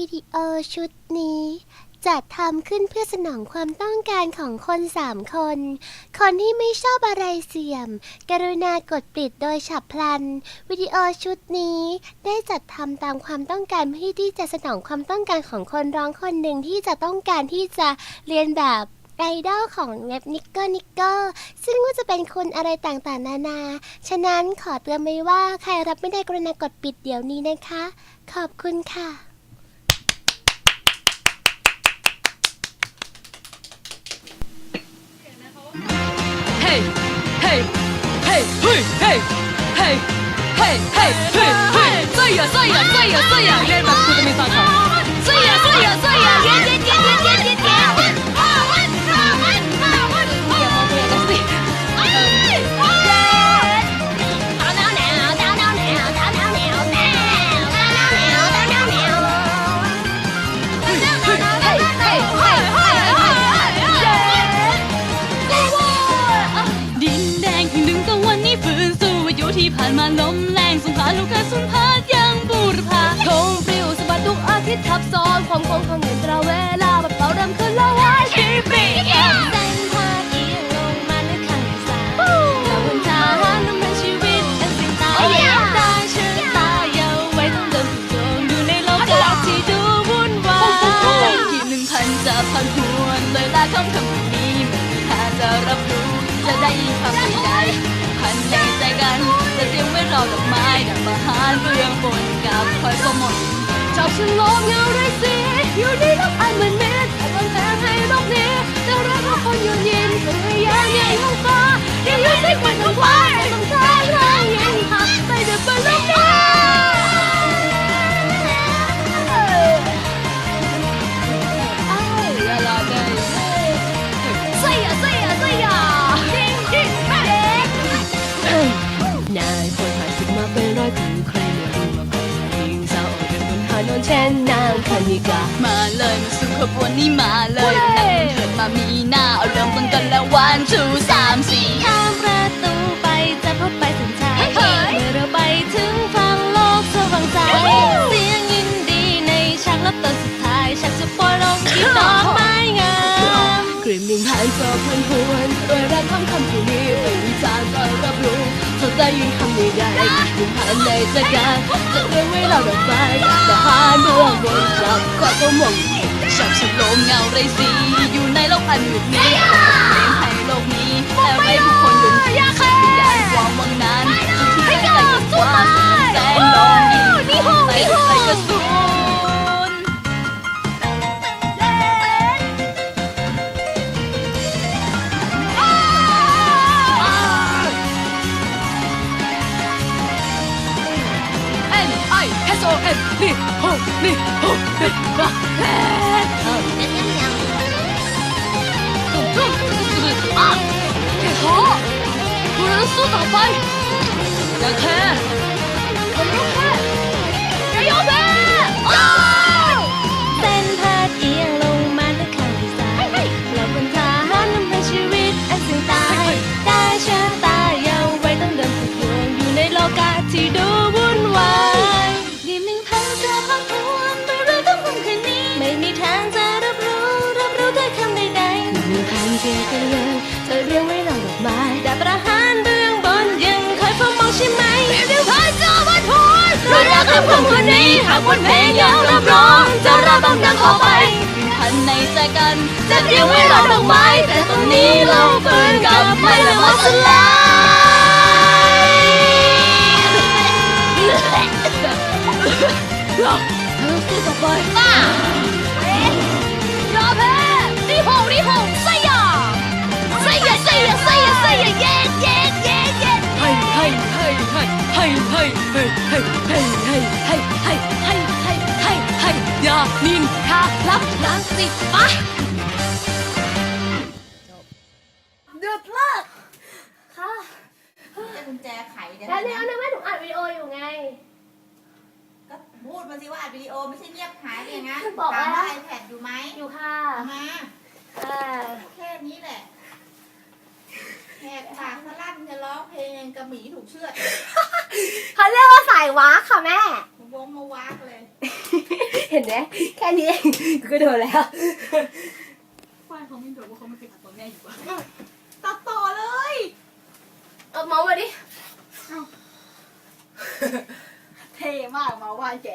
วิดีโอชุดนี้ จัดทำขึ้นเพื่อสนองความต้องการของคนสามคน คนที่ไม่ชอบอะไรเสี่ยมกรุณากดปิดโดยฉับพลัน วิดีโอชุดนี้ ได้จัดทำตามความต้องการเพื่อที่จะสนองความต้องการของคนร้องคนหนึ่งที่จะต้องการที่จะเรียนแบบไอดอลของเว็บนิกเกอร์นิกเกอร์ซึ่งก็จะเป็นคนอะไรต่างๆ นานา ฉะนั้นขอเตือนไว้ว่าใครรับไม่ได้กรุณากดปิดเดี๋ยวนี้นะคะ ขอบคุณค่ะ 嘿，嘿，嘿，嘿，嘿，嘿，嘿，嘿，醉呀，醉呀，醉呀，醉呀，连把裤都没放好。醉呀，醉呀，醉呀，点点点点点点 ที่ผ่านมาล้มแรงสงขลาลูกกระสุนพาดยังบูรพาทงปลิวสะบัดทุกอาทิตย์ทับซ้อนความคงของเงินตราเวลาบัดเป่าดำคืนละวายชีปีเอ็มเส้นทางเอียงลงมาในข้างซ้ายเราบนทหารนำพันชีวิตอันสิ้นตายตายชื่อตาเยาไว้ต้องเดินผิดโยงอยู่ในโลกาที่ดูวุ่นวายที่หนึ่งพันจะพันหวนเลยลาคำคำนี้ไม่มีทางจะรับรู้จะได้ยิน อดอกไม้ดับประหารเรื่องบนกับคอยก็หมดชอบฉันลมเงาไรสีอยู่ในโลกอันเหมือนเม็ สู่ขบวนนี้มาเลยเว้นั่ยงเถิดมามีหน้าเอาเริ่มต้นกันแล้ววันชูสามสี่ข้ามประตูไปจะพบไปสัญชาติเมื่อเราไปถึงฝั่งโลกสว่างใจเสียงยินดีในฉากรับตอนสุดท้ายฉากจะปล่อยลงที่ดอกไม้งามกลิ่นมิ่งผ่านจอพันพวนรอยรักคำคำที่นี้ไม่มีทางจะรับรู้เธอได้ยินคำใดๆยิ่งผ่านในใจกันจะเรียกไว้เราดอกไม้แต่หาดวงบนกลับก็ต้องมอง ชอบฉันลมเงาไรสีอยู่ในโลกอันมืดมิดเพลงให้โลกนี้แต่ไม่ผู้คนหยุดอยากยานความวังนั้นจุดที่ใจใจกว้างแสนลองยิงไปใส่กระสุน N I S O N นี่โฮนี่โฮนี่มาแล้ตุ้ ต่อไปอย่าแค่ รารักคำคืนนี้หากบนเพลงยังรับรอง จะราต้องดังขอไปพันในใจกันจะเรียมไว้รอดอกไม้แต่ตอนนี้เราเปิดกับไม่ละมอสลายเราสู้ต่อไปรอแพ้รีโหรีโหงสยามสยามสยามสยามสยาเสิปะเดือดเลิกค่ะจะกุญแจไขเนี่ยแล้วเนี่ยเอานึกว่าหนูอัดวิดีโออยู่ไง ก็พูดมาสิว่าอัดวิดีโอไม่ใช่เงียบหายไปอย่างนั้นบอกว่าถามว่าไอแพดอยู่ไหมอยู่ค่ะเอามาค่ะ แค่นี้แหละแหกปากสะลั่นจะร้องเพลงยังกระหมีถูกเชือดเขาเรียกว่าสายวาร์คค่ะแม่ วงมาวากเลย เห็ นไหมแค่นี้เองกูก็โดนแล้วฝ้ายเขาไม่โดนว่าเขาไม่เคยตัดตัวแม่อยู่ปะตัดต่อเลยเอาเมาส์มาดิ เท่มากมาว่าแก